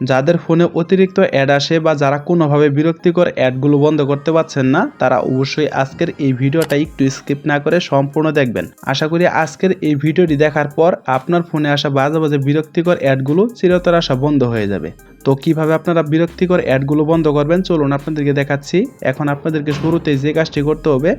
যাদের ফোনে অতিরিক্ত অ্যাড আসে বা যারা কোনোভাবে বিরক্তিকর অ্যাডগুলো বন্ধ করতে পারছেন না, তারা অবশ্যই আজকের এই ভিডিওটা একটু স্কিপ না করে সম্পূর্ণ দেখবেন। আশা করি আজকের এই ভিডিওটি দেখার পর আপনার ফোনে আসা বাজে বাজে বিরক্তিকর অ্যাডগুলো চিরতর আসা বন্ধ হয়ে যাবে। তো কীভাবে আপনারা বিরক্তিকর অ্যাডগুলো বন্ধ করবেন? চলুন আপনাদেরকে দেখাচ্ছি। এখন আপনাদেরকে শুরুতেই যে কাজটি করতে হবে,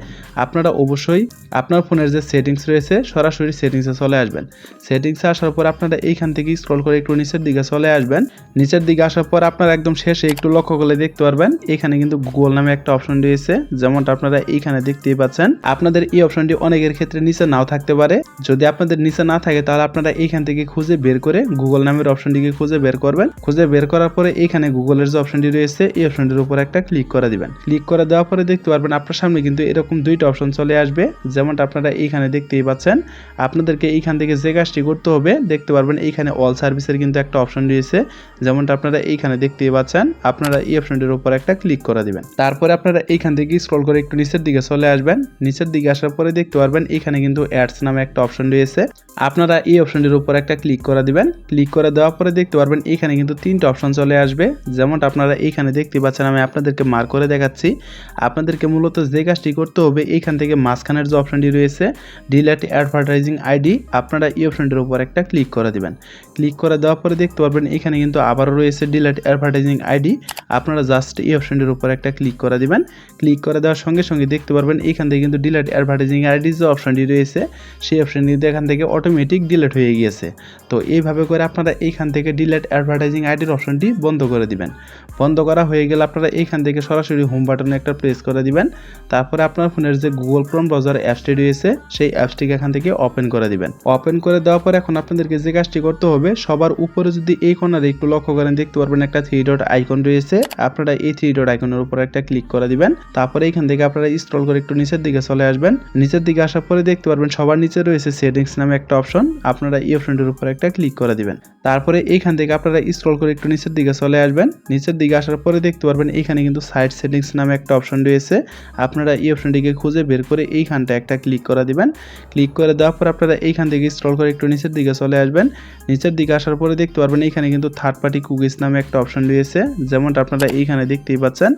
আপনারা অবশ্যই আপনার ফোনের যে সেটিংস রয়েছে, সরাসরি সেটিংসে চলে আসবেন। সেটিংসে আসার পর আপনারা এইখান থেকে স্ক্রল করে একটু নিচের দিকে চলে আসবেন। নিচের দিকে আসার পর আপনারা একদম শেষে একটু লক্ষ্য করলে দেখতে পারবেন, এখানে কিন্তু গুগল নামে একটা অপশন রয়েছে, যেমনটা আপনারা এইখানে দেখতেই পাচ্ছেন। আপনাদের এই অপশনটি অনেকের ক্ষেত্রে নিচে নাও থাকতে পারে। যদি আপনাদের নিচে না থাকে, তাহলে আপনারা এইখান থেকে খুঁজে বের করে গুগল নামের অপশনটিকে খুঁজে বের করবেন। খুঁজে বের করার পরে এখানে গুগলের যে অপশনটি রয়েছে, এই অপশনটির উপর একটা ক্লিক করে দিবেন। ক্লিক করে দেওয়ার পরে দেখতে পারবেন আপনার সামনে কিন্তু এরকম দুইটা অপশন চলে আসবে, যেমনটা আপনারা এইখানে দেখতেই পাচ্ছেন। আপনাদেরকে এইখান থেকে যে কাজটি করতে হবে, দেখতে পারবেন এইখানে অল সার্ভিসের কিন্তু একটা অপশন রয়েছে যেমনটা আপনারা এইখানে দেখতে পাচ্ছেন, আপনারা এই অপশনটির উপর একটা ক্লিক করে দিবেন। তারপরে আপনারা এইখান থেকে স্ক্রল করে একটু নিচের দিকে চলে আসবেন। নিচের দিকে আসার পরে দেখতে পারবেন এখানে কিন্তু অ্যাডস নামে একটা অপশন রয়েছে। আপনারা এই অপশনটির উপর একটা ক্লিক করে দিবেন। ক্লিক করে দেওয়ার পরে দেখতে পারবেন এখানে কিন্তু তিনটা অপশন চলে আসবে। যেমনটা আপনারা এইখানে দেখতে পাচ্ছেন, আমি আপনাদেরকে মার করে দেখাচ্ছি। আপনাদেরকে মূলত যে কাজটি করতে হবে, এইখান থেকে মাঝখানের যে অপশনটি রয়েছে ডিলেট অ্যাডভার্টাইজিং আইডি আপনারা এই অপশনটির উপর একটা ক্লিক করে দিবেন। ক্লিক করে দেওয়ার পরে দেখতে পারবেন এখানে কিন্তু আবারও রয়েছে ডিলেট অ্যাডভার্টাইজিং আইডি আপনারা জাস্ট এই অপশনটির উপর একটা ক্লিক করে দিবেন। ক্লিক করে দেওয়ার সঙ্গে সঙ্গে দেখতে পারবেন, এখান থেকে কিন্তু ডিলেট অ্যাডভার্টাইজিং আইডি যে অপশনটি রয়েছে, সেই অপশনটি কিন্তু এখান থেকে অটোমেটিক ডিলেট হয়ে গিয়েছে। তো এইভাবে করে আপনারা এইখান থেকে ডিলেট অ্যাডভার্টাইজিং আইডির অপশনটি বন্ধ করে দিবেন। বন্ধ করা হয়ে গেলে আপনারা এইখান থেকে সরাসরি হোম বাটনে একটা প্রেস করে দিবেন। তারপরে আপনার ফোনের যে গুগল ক্রোম ব্রাউজার অ্যাপসটি রয়েছে, সেই অ্যাপসটিকে এখান থেকে ওপেন করে দিবেন। ওপেন করে দেওয়ার পর এখন আপনাদেরকে যে কাজটি করতে হবে, সবার উপরে যদি এই কোণারে একটু লক্ষ্য করেন, দেখতে পারবেন একটা থ্রি ডট আইকন রয়েছে। আপনারা এই থ্রি ডট আইকনের উপর একটা ক্লিক করে দিবেন। তারপরে এখান থেকে আপনারা স্ক্রল করে একটু নিচের দিকে চলে আসবেন। নিচের দিকে আসার পরে দেখতে পারবেন সবার নিচে রয়েছে সেটিংস নামে একটা অপশন আপনারা এই অপশনটির উপর একটা ক্লিক করে দিবেন। তারপরে এইখান থেকে আপনারা স্ক্রল করে একটু নিচের দিকে চলে আসবেন। নিচের দিকে আসার পরে দেখতে পারবেন এইখানে কিন্তু সাইড সেটিংস নামে একটা অপশন রয়েছে। আপনারা এই অপশনটিকে খুঁজে বের করে এইখানটা একটা ক্লিক করে দিবেন। ক্লিক করে দেওয়ার পর আপনারা এইখান থেকে স্ক্রল করে একটু নিচের দিকে চলে আসবেন। নিচের দিকে আসার পরে দেখতে পারবেন এখানে কিন্তু থার্ড পার্টি কুকিজ নামে একটা অপশন রয়েছে যেমনটা আপনারা এইখানে দেখতেই পাচ্ছেন,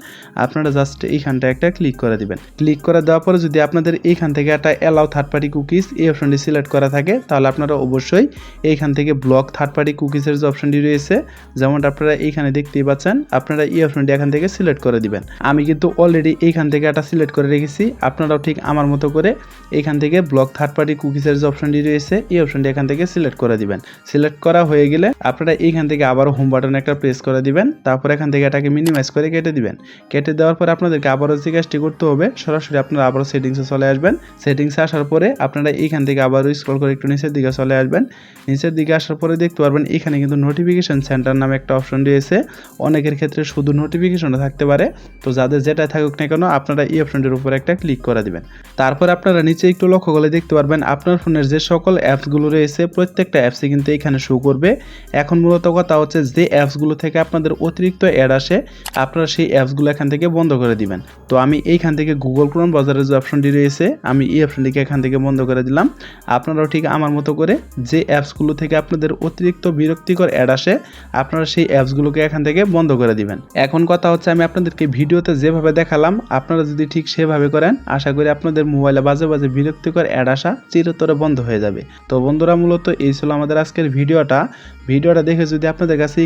আপনারা জাস্ট এইখানটা একটা ক্লিক করে দিবেন। ক্লিক করে দেওয়ার পরে যদি আপনাদের এইখান থেকে একটা অ্যালাউ থার্ড পার্টি কুকিজ এই অপশনটি সিলেক্ট করা থাকে, তাহলে আপনারা অবশ্যই এইখান থেকে ব্লক থার্ড পার্টি কুকিজের যে অপশনটি রয়েছে, যেমনটা আপনারা এইখানে দেখতেই পাচ্ছেন, আপনারা এই অপশনটি এখান থেকে সিলেক্ট করে দিবেন। আমি কিন্তু অলরেডি এইখান থেকে একটা সিলেক্ট করে রেখেছি, আপনারাও ঠিক আমার মতো করে এইখান থেকে ব্লক থার্ড পার্টি কুকিজের যে অপশনটি রয়েছে, এই অপশনটি এখান থেকে সিলেক্ট করে দিবেন। সিলেক্ট করা হয়ে গেলে আপনারা এইখান থেকে আবার হোম বাটন একটা প্রেস করে দিবেন, তারপর এখান থেকে এটাকে মিনিমাইজ করে কেটে দিবেন। কেটে দেওয়ার পর আপনাদেরকে আবারও যে কাজটি করতে হবে, সরাসরি আপনারা আবারও সেটিংসে চলে আসবেন। সেটিংসে আসার পরে আপনারা এইখান থেকে আবারও স্ক্রল করে একটু নিচের দিকে চলে আসবেন। নিচের দিকে আসার পরে দেখতে পারবেন, এখানে কিন্তু নোটিফিকেশন সেন্টার নামে একটা অপশন রয়েছে। অনেকের ক্ষেত্রে শুধু নোটিফিকেশনও থাকতে পারে। তো যাদের যেটা থাকুক না কেন, আপনারা এই অপশনটির উপর একটা ক্লিক করে দিবেন। তারপর আপনারা নিচে একটু লক্ষ্য করে দেখতে পারবেন, আপনার ফোনের যে সকল অ্যাপসগুলো রয়েছে, প্রত্যেকটা অ্যাপসে কিন্তু এখানে শো করবে। এখন মূলত কথা হচ্ছে যে অ্যাপসগুলো থেকে আপনাদের অতিরিক্ত অ্যাড আসে, আপনারা সেই অ্যাপসগুলো এখান থেকে বন্ধ করে দিবেন। তো আমি এইখান থেকে গুগল ক্রোম বাজারের যে অপশনটি রয়েছে, আমি এই অপশনটিকে এখান থেকে বন্ধ করে দিলাম। আপনারাও ঠিক আমার মতো করে যে অ্যাপসগুলো থেকে আপনাদের অতিরিক্ত বিরক্তিকর অ্যাড আসে, আপনারা সেই অ্যাপসগুলোকে এখান থেকে বন্ধ করে দিবেন। এখন কথা হচ্ছে আমি আপনাদেরকে ভিডিওতে যেভাবে দেখালাম, আপনারা যদি ঠিক সেভাবে করেন, আশা করি আপনাদের মোবাইলে বাজে বাজে বিরক্তিকর অ্যাড আসা চিরতরে বন্ধ হয়ে যাবে। তো বন্ধুরা, মূলত এই ছিল আমাদের আজকের ভিডিওটা। ভিডিওটা দেখে যদি আপনাদের কাছে